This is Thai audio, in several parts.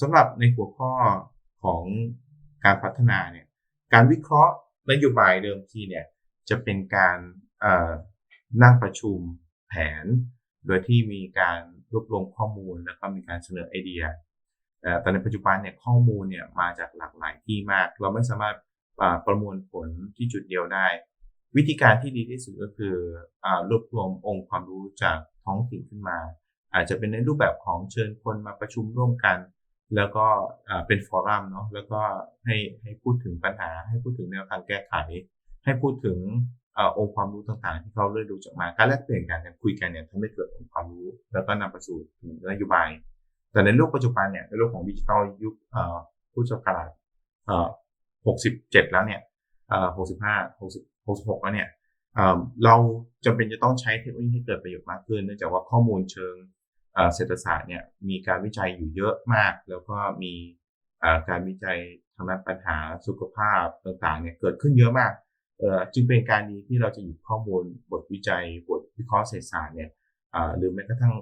สำหรับในหัวข้อของการพัฒนาเนี่ยการวิเคราะห์นโยบายเดิมทีเนี่ยจะเป็นการนั่งประชุมแผน โดยที่มีการรวบรวมข้อมูลแล้วก็มีการเสนอไอเดีย แต่ในปัจจุบันเนี่ยข้อมูลเนี่ยมาจากหลากหลายที่มาก เราไม่สามารถประมวลผลที่จุดเดียวได้ วิธีการที่ดีที่สุดก็คืออรวบรวมองค์ความรู้จากท้องถิ่นขึ้นมา อาจจะเป็นในรูปแบบของเชิญคนมาประชุมร่วมกัน แล้วก็เป็นฟอรัมเนาะแล้วก็ให้ให้พูดถึงปัญหา ให้พูดถึงแนวทางแก้ไข ให้พูดถึงองค์ความรู้ต่างๆ ที่เขาเรียนรู้จากมาการแลกเปลี่ยนกันคุยกันเนี่ยทำให้เกิดองค์ความรู้ แล้วก็นำไปสู่นโยบาย แต่ในโลกปัจจุบันเนี่ยในโลกของดิจิทัลยุคผู้จัดการหกสิบเจ็ดแล้วเนี่ยหกสิบห้าหกสิบหกสิบหกแล้วเนี่ยเราจำเป็นจะต้องใช้เทคโนโลยีให้เกิดประโยชน์มากขึ้นเนื่องจากว่าข้อมูลเชิง เศรษฐศาสตร์เนี่ยมีการวิจัยอยู่เยอะมาก แล้วก็มีการวิจัยทางด้านปัญหาสุขภาพต่างๆเนี่ยเกิดขึ้นเยอะมากจึงเป็นการดีที่เราจะหยิบข้อมูลบทวิจัยบทวิเคราะห์เศรษฐศาสตร์เนี่ยหรือแม้กระทั่ง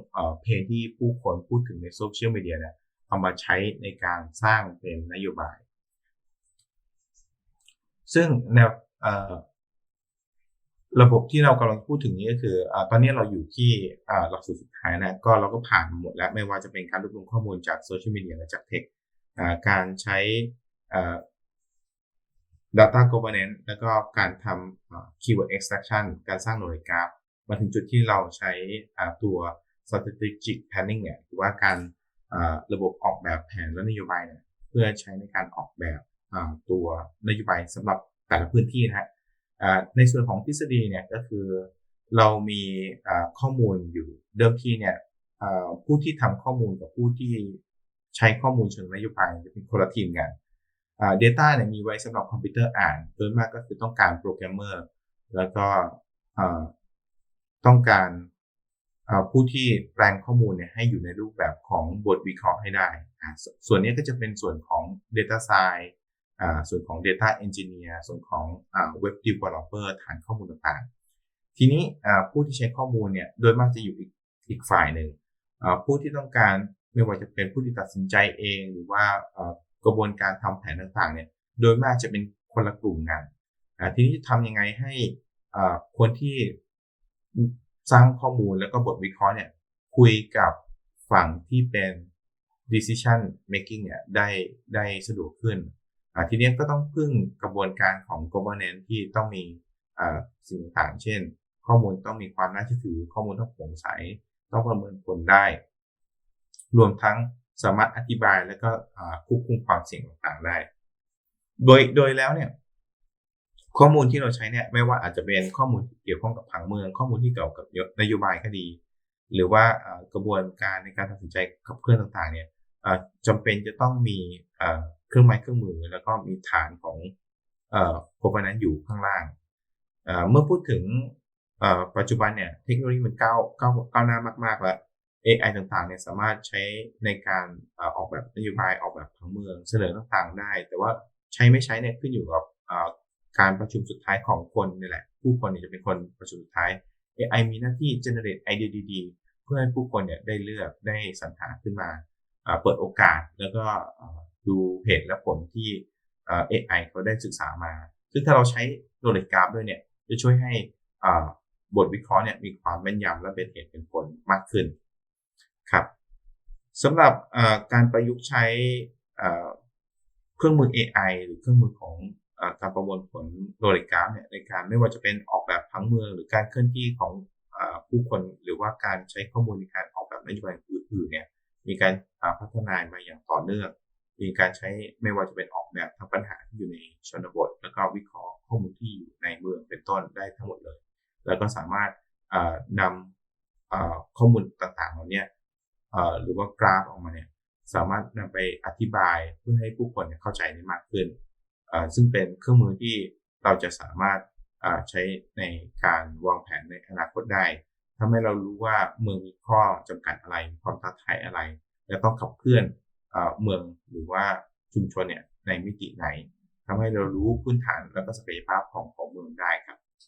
เพจที่ผู้คนพูดถึงในโซเชียลมีเดียเนี่ยเอามาใช้ในการสร้างเป็นนโยบาย ซึ่งแนว ระบบที่เรากำลังพูดถึงนี้ก็คืออตอนนี้เราอยู่ที่หลักสูตรสุดท้ายนะ ก็เราก็ผ่านหมดแล้ว ไม่ว่าจะเป็นการรวบรวมข้อมูลจากโซเชียลมีเดียและจากเทคการใช้ data governance แล้วก็การทำ keyword extraction การสร้างโนเลกราฟมาถึงจุดที่เราใช้ตัว strategic planning เนี่ยหรือว่าการระบบออกแบบแผนและนโยบายเนี่ยเพื่อใช้ในการออกแบบตัวนโยบายสำหรับแต่ละพื้นที่นะฮะ ในส่วนของทฤษฎีเนี่ยก็คือเรามีข้อมูลอยู่เดิมทีเนี่ยผู้ที่ทำข้อมูลกับผู้ที่ใช้ข้อมูลเชิงนโยบายจะเป็นคนละทีมกัน Data เนี่ยมีไว้สำหรับคอมพิวเตอร์อ่านโดยมากก็คือต้องการโปรแกรมเมอร์แล้วก็ต้องการผู้ที่แปลงข้อมูลเนี่ยให้อยู่ในรูปแบบของบทวิเคราะห์ให้ได้ ส่วนนี้ก็จะเป็นส่วนของ Data Science ส่วนของ Data Engineer ส่วนของ Web Developer ฐานข้อมูลต่างๆ ทีนี้ผู้ที่ใช้ข้อมูลเนี่ยโดยมากจะอยู่อีกอีกฝ่ายหนึ่งผู้ที่ต้องการไม่ว่าจะเป็นผู้ที่ตัดสินใจเอง หรือว่ากระบวนการทำแผนต่างๆเนี่ยโดยมากจะเป็นคนละกลุ่มกันทีนี้จะทำยังไงให้คนที่สร้างข้อมูลแล้วก็บทวิเคราะห์เนี่ยคุยกับฝั่งที่เป็น decision making เนี่ยได้ได้สะดวกขึ้น ทีนี้ก็ต้องพึ่งกระบวนการของ governance ที่ต้องมีสิ่งต่างเช่น ข้อมูลต้องมีความน่าเชื่อถือ ข้อมูลต้องโปร่งใส ต้องประเมินผลได้ รวมทั้งสามารถอธิบายแล้วก็ควบคุมความเสี่ยงต่างๆได้ โดยโดยแล้วเนี่ยข้อมูลที่เราใช้เนี่ยไม่ว่าอาจจะเป็นข้อมูลเกี่ยวข้องกับผังเมือง ข้อมูลที่เกี่ยวกับนโยบายก็ดี หรือว่ากระบวนการในการตัดสินใจขับเคลื่อนต่างๆเนี่ยจำเป็นจะต้องมี เครื่องไม้เครื่องมือ แล้วก็มีฐานของโครงนั้นอยู่ข้างล่างเมื่อพูดถึงปัจจุบันเนี่ยเทคโนโลยีมันก้าวก้าวก้าวหน้ามากๆแล้ว AI ต่างๆเนี่ยสามารถใช้ในการออกแบบนโยบายออกแบบผังเมืองเสนอต่างๆได้ แต่ว่าใช้ไม่ใช้เนี่ยขึ้นอยู่กับการประชุมสุดท้ายของคนนี่แหละ ผู้คนเนี่ยจะเป็นคนประชุมสุดท้าย AI มีหน้าที่ generate ไอเดียดีๆ เพื่อให้ผู้คนเนี่ยได้เลือกได้สรรหาขึ้นมา เปิดโอกาสแล้วก็ ดูเหตุและผลที่ AI เขาได้ศึกษามา ซึ่งถ้าเราใช้ knowledge graph ด้วยเนี่ย จะช่วยให้บทวิเคราะห์เนี่ยมีความแม่นยำและเป็นเหตุเป็นผลมากขึ้นครับสำหรับการประยุกต์ใช้เครื่องมือ AI หรือเครื่องมือของการประมวลผลโลลิกราฟเนี่ยในการไม่ว่าจะเป็นออกแบบพังเมืองหรือการเคลื่อนที่ของผู้คนหรือว่าการใช้ข้อมูลในการออกแบบนโยบายอื่นๆเนี่ยมีการพัฒนามาอย่างต่อเนื่อง มีการใช้ไม่ว่าจะเป็นออกแบบทางปัญหาที่อยู่ในชนบท แล้วก็วิเคราะห์ข้อมูลที่อยู่ในเมืองเป็นต้นได้ทั้งหมดเลย แล้วก็สามารถนำข้อมูลต่างๆเหล่านี้หรือว่ากราฟออกมาเนี่ยสามารถนำไปอธิบายเพื่อให้ผู้คนเข้าใจได้มากขึ้น ซึ่งเป็นเครื่องมือที่เราจะสามารถใช้ในการวางแผนในอนาคตได้ทำให้เรารู้ว่าเมืองมีข้อจำกัดอะไร ความท้าทายอะไร และต้องขับเคลื่อน เมืองหรือว่าชุมชนเนี่ยในมิติไหนทำให้เรารู้พื้นฐานแล้วก็ศักยภาพของของเมืองได้